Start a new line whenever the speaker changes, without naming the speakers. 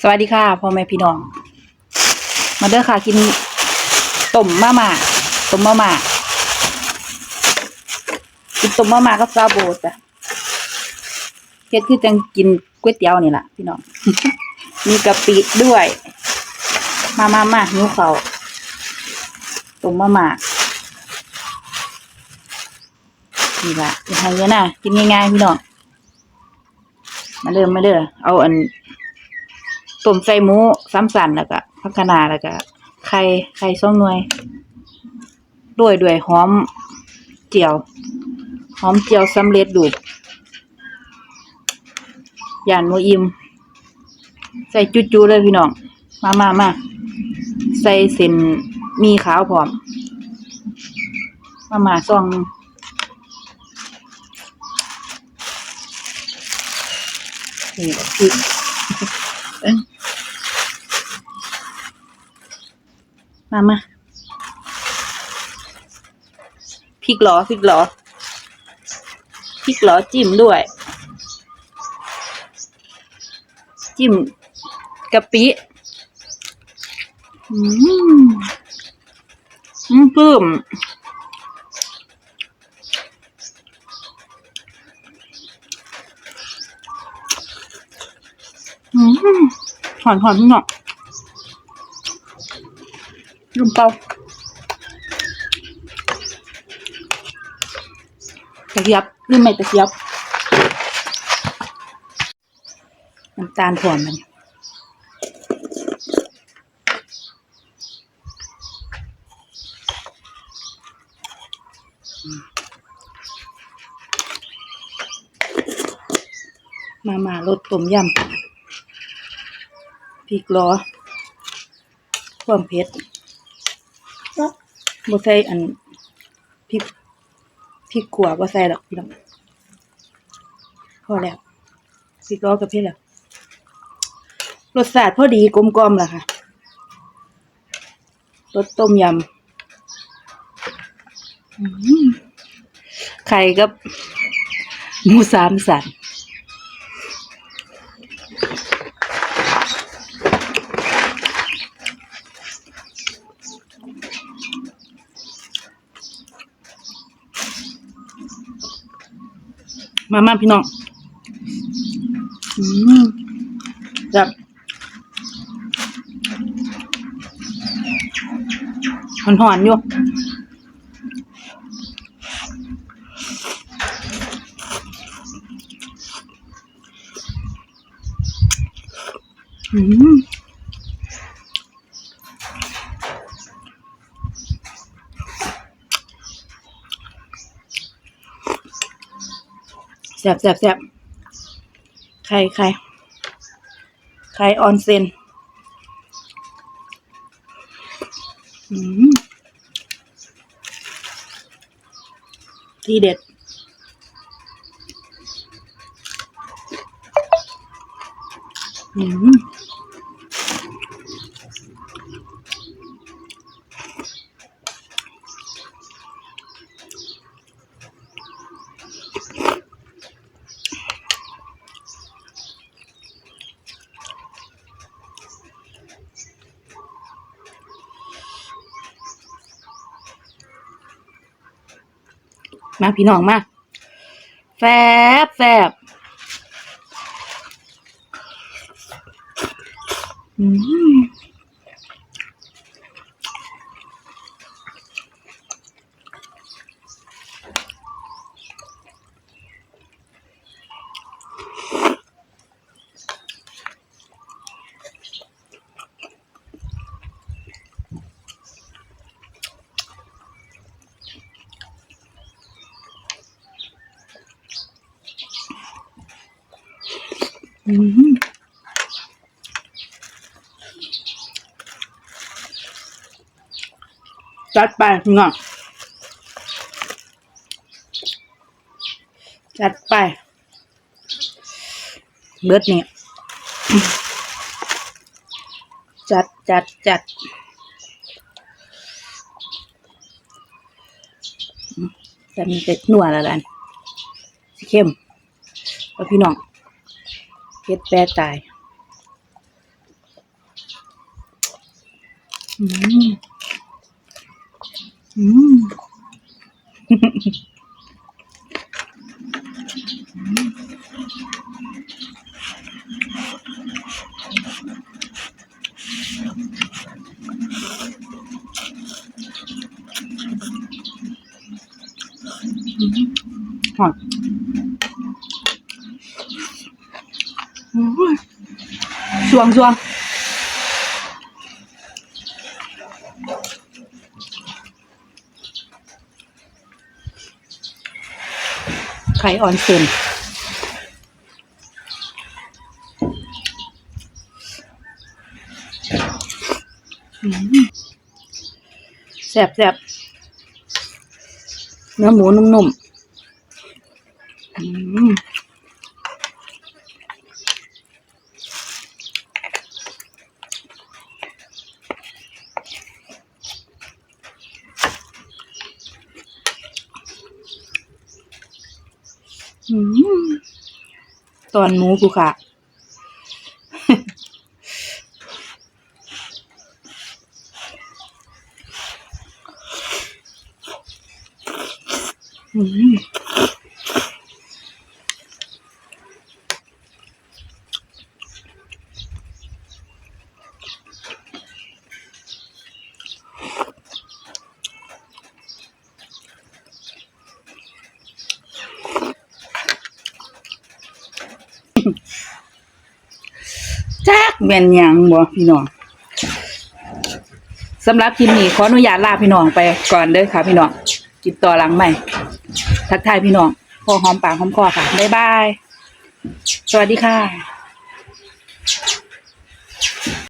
สวัสดีค่ะพ่อแม่พี่น้อง มาเด้อค่ะกินต้มมะม่าต้มมะม่ากินต้มมะม่ากับซาโบจ้ะเฮ็ดคือจังกินก๋วยเตี๋ยวนี่ล่ะพี่น้อง มีกะปิด้วย มามามาหิวเขาต้มมะม่านี่ล่ะอย่าให้เยอะนะกินง่ายๆพี่น้องมาเริ่มมาเด้อเอาอัน มใส่หมูซ้ำสันแล้วก็พักคะนาแล้วก็ไข่ไข่สองหน่วย ด้วยด้วยหอมเจียว หอมเจียวสำเร็จรูปย่านโมอิม ใส่จุๆเลยพี่น้อง มามามาใส่เส้นมีขาวพร้อม มามาซองหนึ่งนี่พริก มามาพริกหรอพริกหรอพริกหรอจิ้มด้วย จิ้มกะปิอืมอืมเพิ่มอืมหอนหอนพี่น้อง ลุมเปากระเทียบหรือไม่ตะเกียบน้ำตาลถั่วมมันมามารสต้มยำพริกล้อความเผ็ด บ่ใส่อันพริกพริกขัวบ่ใส่ดอกพี่น้องพอแล้วพริกล้อกับเผ็ดแล้วรสชาติพอดีกลมกล่อมล่ะค่ะรสต้มยำไข่กับหมูสามสัน มามาพี่น้องอืมจับหอนหอนอยู่อืม แซบแซบแซบไข่ไข่ไข่ออนเซนอืมทีเด็ดอืม มาพี่น้องมาแซบแซบอืม จัดไปพี่น้องจัดไป เบิดนี่จัดจัดจัดจะมีเป็ดนัวแล้วกันสิเข้มแล้วพี่น้อง เฮ็ดแปรตายอืมอืมหอมอุ้ย สวงสวงไข่ออนเซนแซ่บแซ่บเนื้อหมูนุ่มๆ ตอนหมูกูค่ะ อืม แม่นยังบ่พี่น้องสำหรับคลิปนี้ขออนุญาตลาพี่น้องไปก่อนเด้อค่ะ พี่น้องติดต่อหลังใหม่ ทักทายพี่น้องพอหอมปากหอมคอค่ะ บ๊ายบาย สวัสดีค่ะ